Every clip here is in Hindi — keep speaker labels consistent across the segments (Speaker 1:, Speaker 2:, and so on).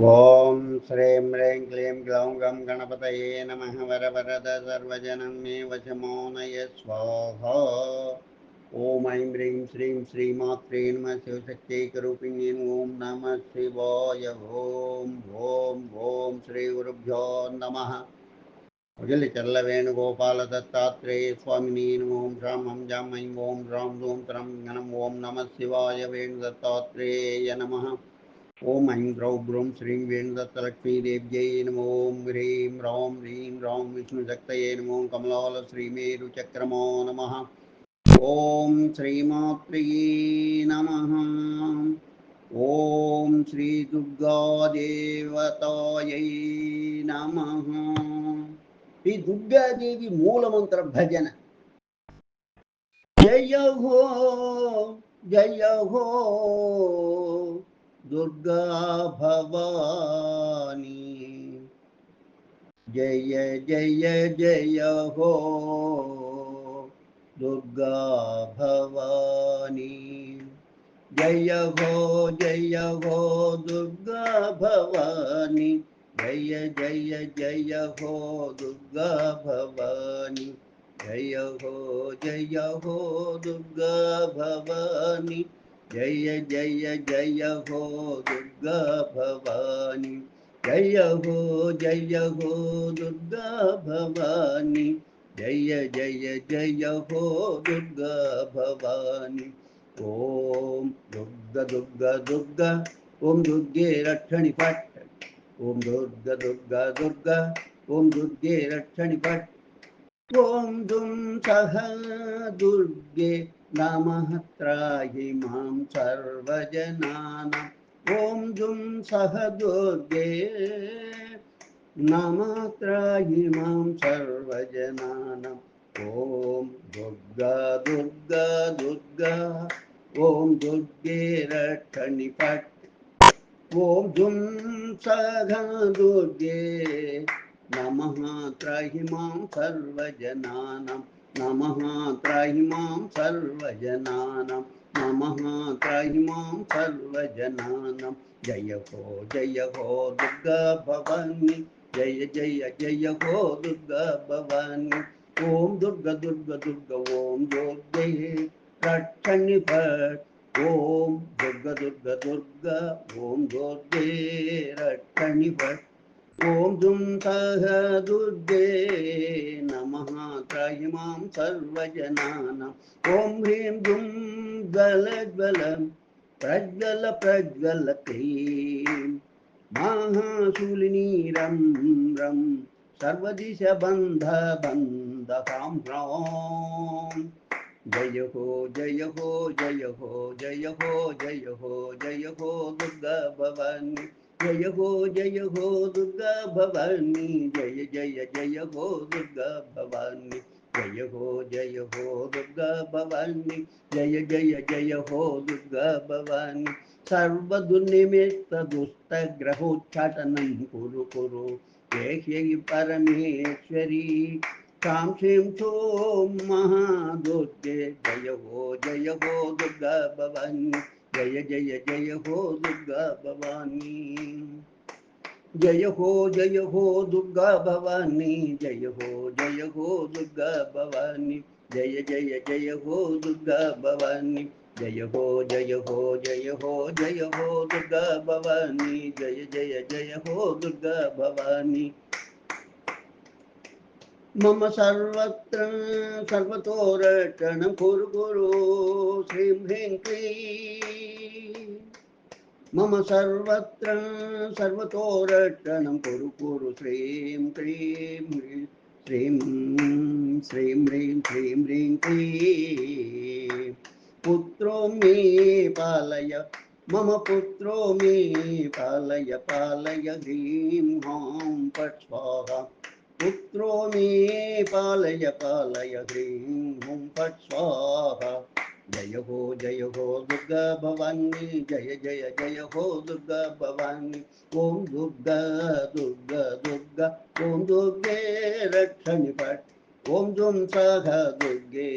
Speaker 1: ॐ श्रीं ह्रीं क्लीं ग्लौं गं गणपतये नमः वरवरद सर्वजनं मे वशमो स्वाहा। ॐ ऐं ह्रीं श्रीं श्रीमात्रे नमः शिवशक्त्यैकरूपिण्यै ॐ नमः शिवाय। ॐ ॐ ॐ श्रीगुरुभ्यो नमः। मुजलि चल्लवेणुगोपालदत्तात्रेय स्वामिनी ॐ श्रां हं जां ऐं ॐ ह्रां ह्रूं त्रं गणं ॐ नमः शिवाय। वेणुदत्तात्रेय नमः। ఓం ఐం గ్రౌ గ్రౌం శ్రీం వేణుదత్తలక్ష్మీదేవ్యై నమో ఓం హ్రీం రౌం హ్రీం రౌం విష్ణుశక్తయే నమో కమలాల శ్రీమేరుచక్రమో నమ. ఓం శ్రీమాత్రీ నమ. ఓం శ్రీ దుర్గాదేవతాయై నమ. ఈ దుర్గాదేవి మూలమంత్ర భజన. జయ హో జయ హో. दुर्गा भवानी। जय जय जय हो। दुर्गा भवानी। जय हो जय हो, दुर्गा भवानी। जय जय जय हो, दुर्गा भवानी। जय हो जय हो, दुर्गा भवानी। जय जय जय हो दुर्गा भवानी। जय हो जय हो दुर्गा भवानी। जय जय जय हो दुर्गा भवानी। ओम दुर्गा दुर्गा दुर्गा, ओम दुर्गे रक्षणि पट ओम दुर्गा दुर्गा दुर्गा, ओम दुर्गे रक्षणि पट ओम दुम सह दुर्गे मः मां सर्वजनानां। ॐ जुं सह दुर्गे। नमत्रामां सर्वजनानां। ॐ दुर्गा दुर्गा दुर्गा। ॐ दुर्गे रक्षणि पट् ॐ जुं सह दुर्गे। नमः त्र मां सर्वजनानाम् नमः त्राहि मां सर्वजनानां नमः त्राहि मां सर्वजनानां जय हो जय हो दुर्गा भवानी जय जय जय हो दुर्गा ॐ दुर्ग दुर्ग दुर्ग ॐ ஓம் துர்கே ரட்சணி பட் दुर्ग दुर्ग துர்க துர்க ஓம் துர்கே ரட்சணி ॐ दुं सह दुर्गे नमः त्रयिमां सर्वजनानाम् ॐ ह्रीं दुं ज्वलज्वलं प्रज्वल प्रज्वलक्लीं महाशूलिनीरं रं, सर्वदिशबन्धबन्धकां ह्रौं। जय हो जय हो जय हो जय हो जय हो जय हो, दुर्गा जय हो जय हो, दुर्गा भवानी, जय जय जय हो, दुर्गा भवानी, जय हो जय हो, दुर्गा भवानी, जय जय जय हो, दुर्गा भवानी। सर्वदुनिमित्त दुस्त ग्रहोच्चाटनं कुरु कुरु। जय परमेश्वरी। काम श्रीं सोम तो महादुर्गे। जय हो जय हो, दुर्गा भवानी। जय जय जय हो दुर्गा भवानी जय हो जय हो दुर्गा भवानी जय हो जय हो दुर्गा भवानी जय जय जय हो दुर्गा भवानी जय हो जय हो जय हो जय हो दुर्गा भवानी जय जय जय हो दुर्गा भवानी मम सर्वत्र सर्वतोरटन कुरु गुरु श्रीं ह्रीं क्लीं मम सर्वत्र सर्वतोरटनं कुरु कुरु श्रीं क्रीं श्रीं श्रीं ह्रीं श्रीं ह्रीं क्लीं पुत्रो मे पालय मम पुत्रो मे पालय पालय ह्रीं हौं पट् पुत्रो मे पालय पालय ह्रीं हुं फट् स्वाहा जय हो जय हो दुर्गा भवानी जय जय जय हो दुर्गा भवानी ओम दुर्गा दुर्गा दुर्गा ओम दुर्गे रक्षणि पट ओम दुम सह दुर्गे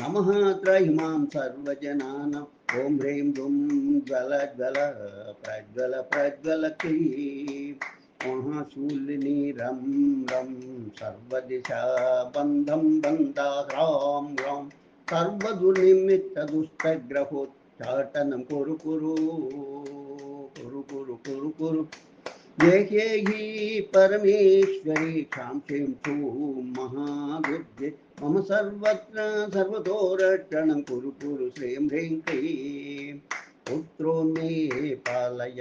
Speaker 1: नमः त्रयिमां सर्वजनानाम् ॐ ह्रीं दुं ज्वल ज्वल प्रज्वल प्रज्वल क्री महाशूलिनी रं सर्वदिशा बन्धं बन्दा ह्रां ह्रां सर्वदुर्निमित्तदुष्टग्रहोच्चाटनं कुरु कुरु कुरु कुरु कुरु कुरु। ये हि परमेश्वरी क्षां क्षीं क्षूं महादुर्गे मम सर्वत्र सर्वतो रक्षणं कुरु कुरु श्रीं ह्रीं क्लीं पुत्रो मे पालय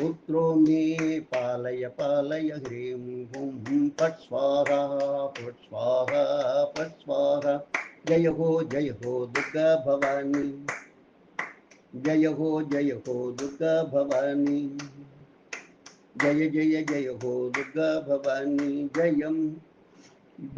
Speaker 1: पुत्रो मे पालय पालय ह्रीं हुं फट् स्वाहा फट् स्वाहा फट् स्वाहा। जय हो जय हो, दुर्गा भवानी। जय हो जय हो, दुर्गा भवानी। जय जय जय हो, दुर्गा भवानी। जयम्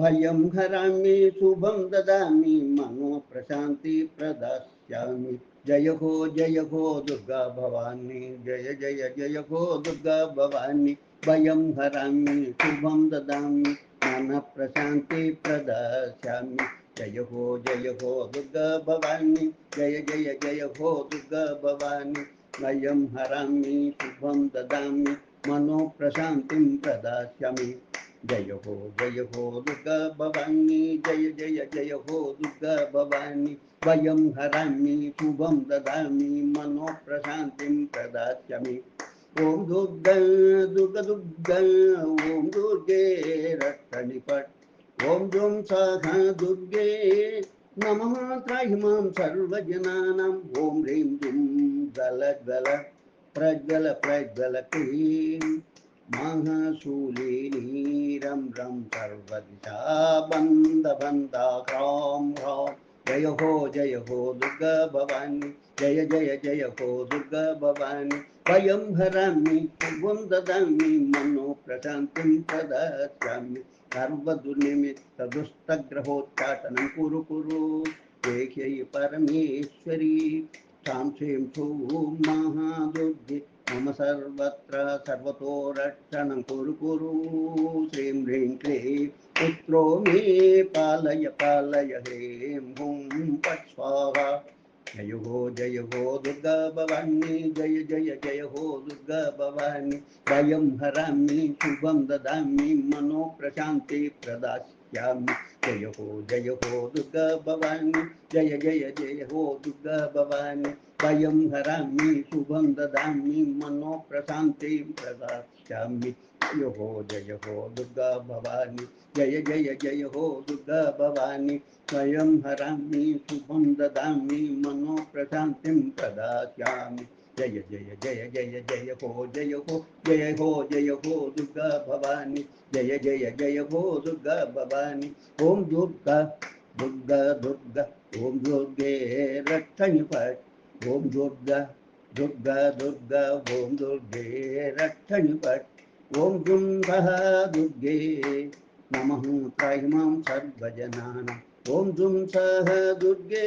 Speaker 1: भयं हरामि, शुभं ददामि। मनो प्रशान्ति प्रदास्यामि। जय हो जय हो, दुर्गा भवानी, जय जय जय हो, दुर्गा भवानी। भयं हरामि, शुभं ददामि मन प्रशान्ति प्रदास्यामि। जय हो जय हो, दुर्गा भवानी, जय जय जय हो, दुर्गा भवानी। भयं हरामि, शुभं ददामि, मनो प्रशान्तिं प्रदास्यामि। जय हो जय हो, दुर्गा भवानी, जय जय जय हो, दुर्गा भवानी। वयं हरामि शुभं ददामि मनो प्रशान्तिं प्रदास्यामि। ॐ दुर्गा दुर्गा दुर्गा ॐ दुर्गे रक्षणिपट् ॐ दुं सह दुर्गे, नमः त्राहि माँ सर्वजनानां। ॐ ह्रीं दुं ज्वल ज्वल प्रज्वल प्रज्वल क्लीं। महाशूलिनीरं रं सर्वदिशा ह्रां ह्रां। जय हो जय हो दुर्गा भवानी, जय जय जय हो दुर्गा भवानी। वयं हरामि सर्वं ददामि मनो प्रशान्तिं प्रदास्यामि सर्वदुर्निमित्तदुष्टग्रहोच्चाटनं कुरु कुरु। देह्यै परमेश्वरी क्षां श्रीं महादुर्गे मम सर्वत्र सर्वतो रक्षणं कुरु कुरु। श्रीं ह्रीं क्लीं पुत्रो मे पालय पालय ह्रीं हुं फट् स्वाहा जय हो जय हो, दुर्गा भवानी, जय जय जय हो, दुर्गा भवानी। भयं हरामि, शुभं ददामि, मनो प्रशान्ति प्रदास्यामि। जय हो जय हो दुर्गा भवानी, जय जय जय हो दुर्गा भवानी। भयं हरामि, शुभं ददामि, मनो प्रशान्तिं प्रदास्यामि। जय हो जय हो दुर्गा भवानी, जय जय जय हो दुर्गा भवानी। स्वयं हरामि, शुभं ददामि, मनो प्रशान्तिं प्रदास्यामि। जय जय जय जय जय हो जय हो जय हो जय हो दुर्गा भवानी जय जय जय हो दुर्गा भवानी ओम दुर्गा दुर्गा दुर्गा ओम दुर्गे रक्षणि फट् ॐ दुर्गा दुर्गा दुर्गा ओम दुर्गे रक्षणि फट् ॐ दुं सः दुर्गे नमः त्राहि माँ सर्वजनानाम् ॐ दुं सः दुर्गे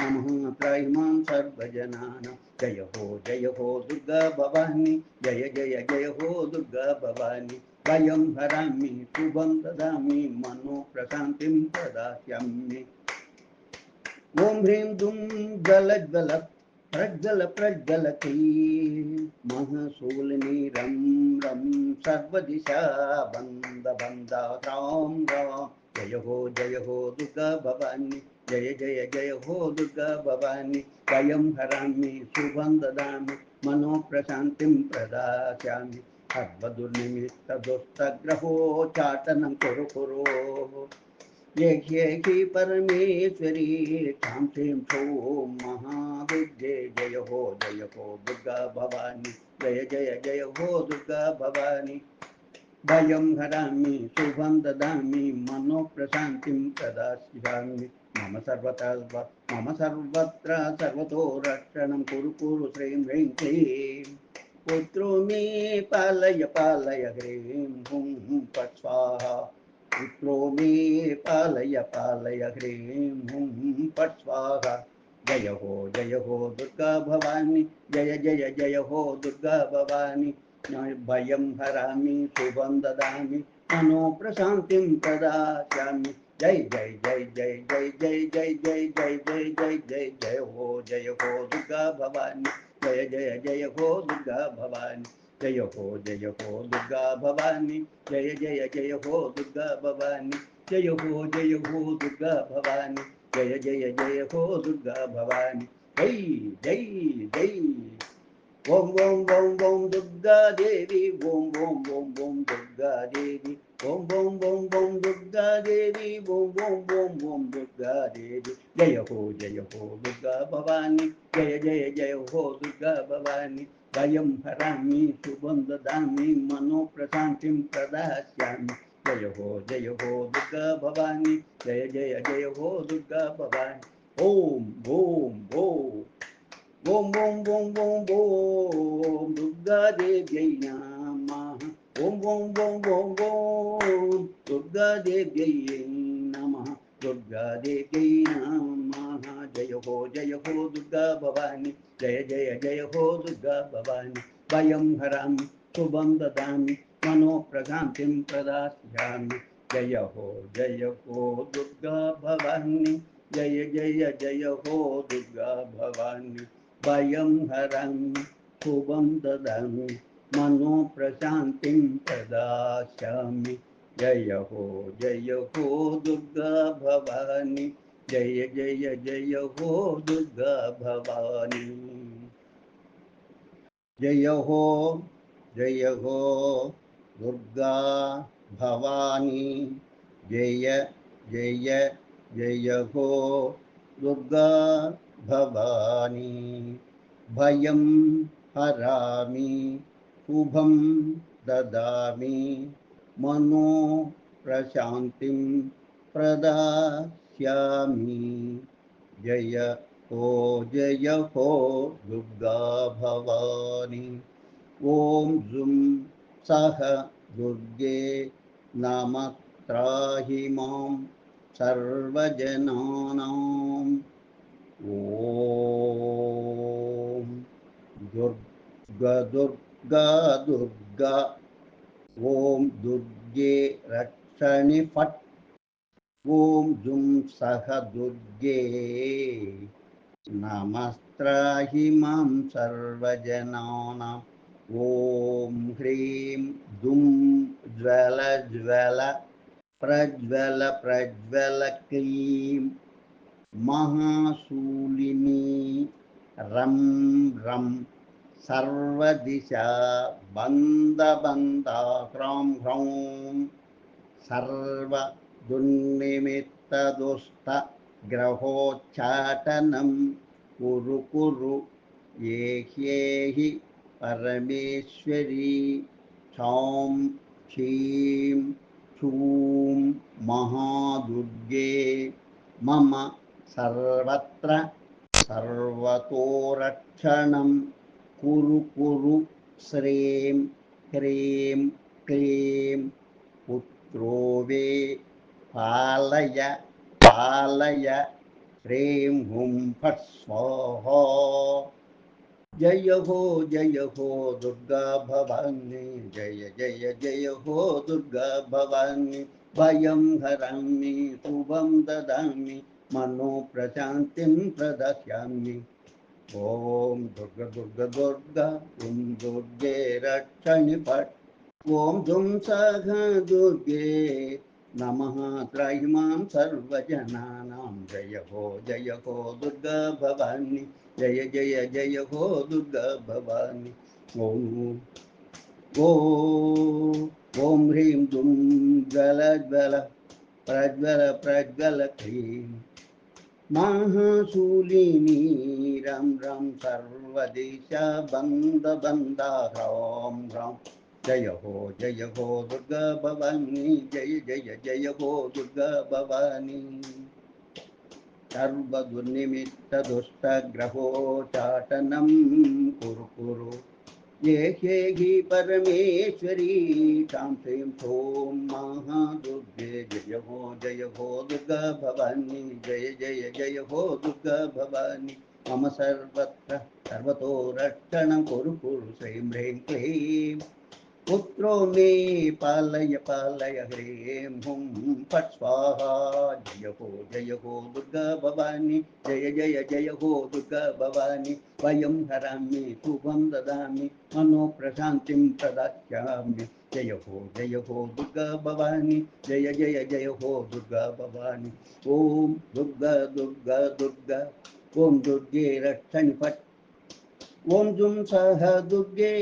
Speaker 1: नमः त्राहि माँ सर्वजनानां जय हो जय हो दुर्गा भवानी जय जय जय हो दुर्गा भवानी भयं हरामि शुभं ददामि मनो प्रशान्तिं प्रदास्यामि ॐ ह्रीं दुं जल ज्वल प्रज्वल प्रज्वल क्लीं महशूलिनी रं रं सर्वदिशा बंद बन्दा रां रां जय हो जय हो दुर्गा भवानी, जय जय जय हो दुर्गा भवानी। वयं हरामि, शुभं ददामि मनो प्रशान्तिं प्रदास्यामि सर्वदुर्निमित्तदुष्टग्रहोच्चाटनं कुरु कुरु। येहि परमेश्वरी क्षां श्रीं महादुर्गे जय हो जय हो दुर्गा भवानी, जय जय जय हो दुर्गा भवानी। भयं हरामि शुभं ददामि मनो प्रशान्तिं प्रदास्यामि। मम सर्वथा मम सर्वत्र सर्वतो रक्षणं कुरु कुरु श्रीं ह्रीं क्लीं। पुत्रो मे पालय पालय ह्रीं हुं स्वाहा पुत्रो मे पालय पालय ह्रीं हुं फट् स्वाहा जय हो जय हो दुर्गा भवानी, जय जय जय हो दुर्गा भवानी। भयं हरामि शुभं ददामि मनो प्रशान्तिं प्रदास्यामि जय जय जय जय जय जय जय जय जय जय जय जय जय हो जय हो दुर्गा भवानी जय जय जय हो दुर्गा भवानी जय हो जय हो दुर्गा भवानी जय जय जय हो दुर्गा भवानी जय हो जय हो दुर्गा भवानी जय जय जय हो दुर्गा भवानी जय जय जय ஓம் ஓம் ஓம் ஓம் துர்கா தேவி ஓம் ஓம் ஓம் ஓம் துர்கா தேவி ஓம் ஓம் ஓம் ஓம் துர்கா தேவி ஓம் ஓம் ஓம் ஓம் துர்கா தேவி ஜய ஹோ ஜய ஹோ துர்கா பவானி ஜய ஜய ஜய ஹோ துர்கா பவானி भयं हरामि शुभं ददामि मनोप्रशान्तिं प्रदास्यामि जय हो जय हो दुर्गा भवानी जय जय जय हो दुर्गा भवानी ओम ओम ओम ॐ ॐ ॐ ॐ ॐ दुर्गादेव्यै नमः ॐ ॐ ॐ ॐ ॐ दुर्गादेव्यै नमः दुर्गादेव्यै नमः जय हो जय हो दुर्गा भवानी जय जय जय हो दुर्गा भवानी वयं हरामि शुभं ददामि मनोप्रगान्तिं प्रदास्यामि जय हो जय हो दुर्गा भवानी जय जय जय हो दुर्गा भवानी भयं हरं शुभं ददं मनो प्रशान्तिं प्रदास्यामि। जय हो जय हो दुर्गा भवानी। जय जय जय हो दुर्गा भवानी। जय हो जय हो दुर्गा भवानी। जय जय जय हो दुर्गा भवानी। भयं हरामि, शुभं ददामि, मनो प्रशान्तिं प्रदास्यामि। जय हो जय हो, दुर्गा भवानी। ॐ जुं सह दुर्गे नमत्राहि माँ सर्वजनानां ॐ दुर्गा दुर्गा दुर्गा। ॐ दुर्गे रक्षणि फट्। ॐ जुं सह दुर्गे। नमस्त्राहि माँ सर्वजनानां ॐ ह्रीं दुं ज्वल ज्वल। प्रज्वल प्रज्वल क्लीं। महाशूलिनी। रं रं। सर्वदिशा बन्दबन्धा ह्रौं। ह्रौं सर्वदुर्निमित्तदुष्टग्रहोच्चाटनं। कुरु कुरु। ये ह्येहि परमेश्वरी। क्षौं क्षीं क्षूं महादुर्गे। मम సర్వత్ర సర్వతోరక్షణం కురు కురు శ్రీం హ్రీం క్లీం పుత్రో వే పాలయ పాలయ ह्रीं हुं फट् स्वाहा जय हो जय हो दुर्गा भवानी जय जय जय हो दुर्गा भवानी भयं हरामि शुभं ददामि मनो प्रशान्तिं प्रदस्यामि ॐ दुर्ग दुर्ग दुर्ग, ॐ दुर्गे रक्षणि पट् ॐ दुं सह दुर्गे, नमः त्रयिमां सर्वजनानां। जय हो जय हो, दुर्गा भवानी। जय जय जय हो, दुर्गा भवानी। ॐ ॐ ह्रीं दुं ज्वल ज्वल प्रज्वल प्रज्वल क्लीं महाशूलिनी रं रं सर्वदिशा बंद बन्दा ह्रां ह्रां जय हो जय हो दुर्गा भवानी जय जय जय हो दुर्गा भवानी सर्वदुर्निमित्तदुष्टग्रहोचाटनं कुरु कुरु। ये ह्येहि परमेश्वरी, तां श्रीं सों महादुर्ग जय हो जय हो, दुर्गा भवानी, जय जय जय हो, दुर्गा भवानी। मम सर्वत्र सर्वतो रक्षणं कुरु कुरु श्रीं ह्रीं क्लीं। पुत्रो मे पालय पालय ह्रीं हुं फट् स्वाहा। जय हो जय हो, दुर्गा भवानी, जय जय जय हो, दुर्गा भवानी। वयं हरामि, शुभं ददामि मनोप्रशान्तिं प्रदास्यामि। जय हो जय हो दुर्गा भवानी जय जय जय हो दुर्गा भवानी ॐ दुर्गा दुर्गा दुर्गा ॐ दुर्गे रक्षणि फट् ॐ जुं सह दुर्गे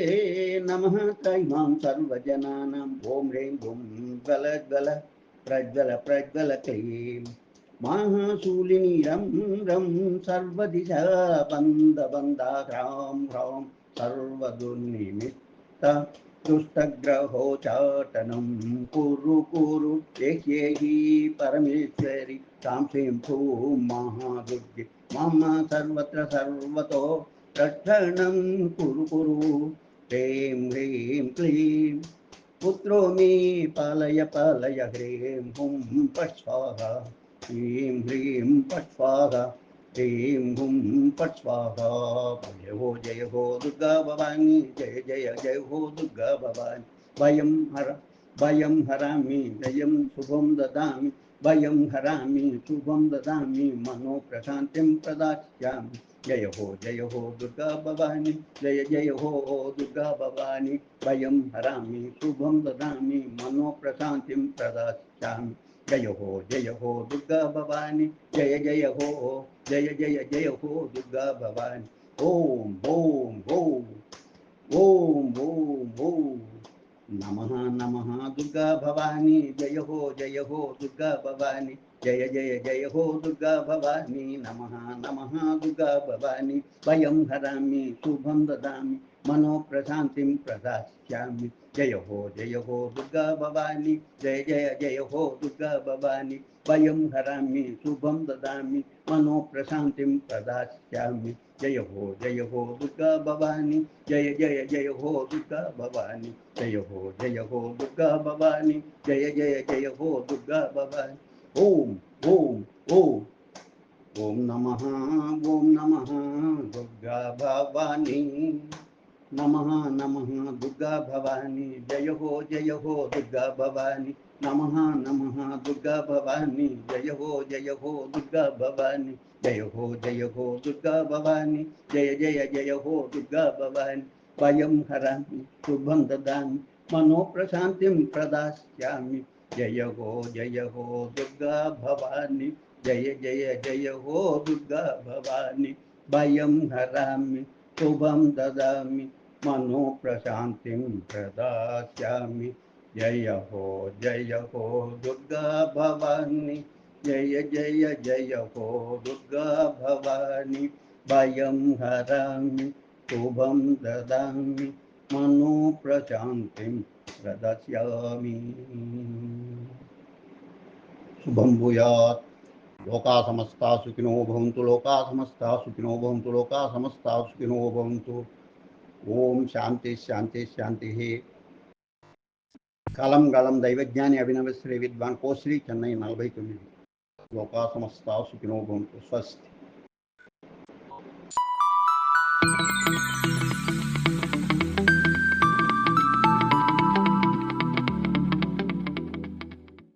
Speaker 1: नमः त्रैमां सर्वजनानां ॐ ह्रीं गुं गल गल प्रज्वल प्रज्वल क्लीं महाशूलिनी रं रं सर्वदिशा बंद बन्दा ह्रां ह्रौं सर्वदुर्निमित्त दुष्टग्रहोचाटनं कुरु कुरु देह्येहि परमेश्वरि तां श्रीं भूं महादुर्गे मम सर्वत्र सर्वतो रक्षणं कुरु कुरु ह्रीं ह्रीं क्लीं पुत्रो मे पालय पालय ह्रीं हुं फट् स्वाहा ह्रीं ह्रीं फट् स्वाहा ह्रीं हुं फट् स्वाहा जय हो जय हो, दुर्गा भवानी। जय जय जय हो, दुर्गा भवानी। भयं हर भयं हरामि, जयं शुभं ददामि। भयं हरामि, शुभं ददामि। मनोप्रशान्तिं प्रदास्यामि। जय हो जय हो, दुर्गा भवानी। जय जय हो, दुर्गा भवानी। भयं हरामि, शुभं ददामि। मनोप्रशान्तिं प्रदास्यामि। जय हो जय हो दुर्गा भवानी जय जय हो जय जय जय हो दुर्गा भवानी ॐ ॐ ॐ ॐ ॐ ॐ नमः नमः दुर्गा भवानी जय हो जय हो दुर्गा भवानी जय जय जय हो दुर्गा भवानी नमः नमः दुर्गा भवानी भयं हरामि शुभं ददामि मनोप्रशान्तिं प्रदास्यामि। जय हो जय हो, दुर्गा भवानी। जय जय जय हो, दुर्गा भवानी। भयं हरामि, शुभं ददामि। मनोप्रशान्तिं प्रदास्यामि। जय हो जय हो, दुर्गा भवानी। जय जय जय हो, दुर्गा भवानी। जय हो जय हो, दुर्गा भवानी। जय जय जय हो, दुर्गा भवानी। ओम ओम ओम। ओम नमः ओम नमः, दुर्गा भवानी। नमः नमः दुर्गा भवानी जय हो जय हो दुर्गा भवानी नमः नमः दुर्गा भवानी जय हो जय हो दुर्गा भवानी जय हो जय हो दुर्गा भवानी जय जय जय हो दुर्गा भवानी वयं हरामि शुभं ददामि मनोप्रशान्तिं प्रदास्यामि जय हो जय हो दुर्गा भवानी जय जय जय हो दुर्गा भवानी भयं हरामि शुभं ददामि मनोप्रशान्तिं प्रदास्यामि। जय हो जय हो, दुर्गा भवानी। जय जय जय हो, दुर्गा भवानी। भयं हरामि, शुभं ददामि। मनोप्रशान्तिं प्रदस्यामि। शुभं भूयात्। लोका समस्ता सुखिनो भवन्तु लोका समस्ता सुखिनो भवन्तु लोका समस्ता सुखिनो भवन्तु। ఓం శాంతి శాంతి శాంతి కలం గలం దైవజ్ఞాని అభినవ శ్రీ విద్వాన్ కోశ్రీ చెన్నై నలభై తొమ్మిది లోకా సమస్త సుఖినో భవంతు స్వస్తి